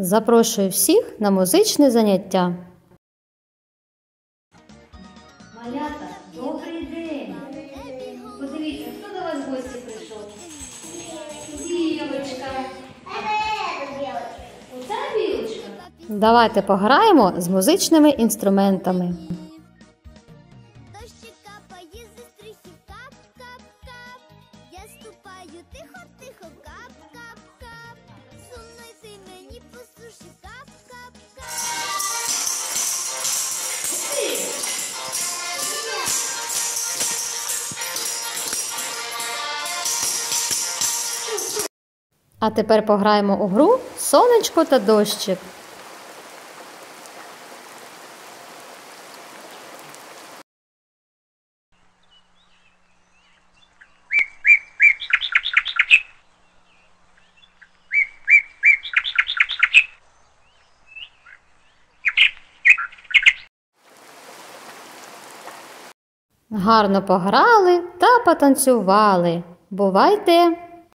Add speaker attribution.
Speaker 1: Запрошую всіх на музичне заняття.
Speaker 2: Малята, добрий день! Подивіться, хто до вас в гості прийшов? Білочка. Оце білочка.
Speaker 1: Давайте пограємо з музичними інструментами.
Speaker 3: Я ступаю тихо,
Speaker 1: А тепер пограємо у гру Сонечко та дощик. Гарно пограли та потанцювали. Бувайте!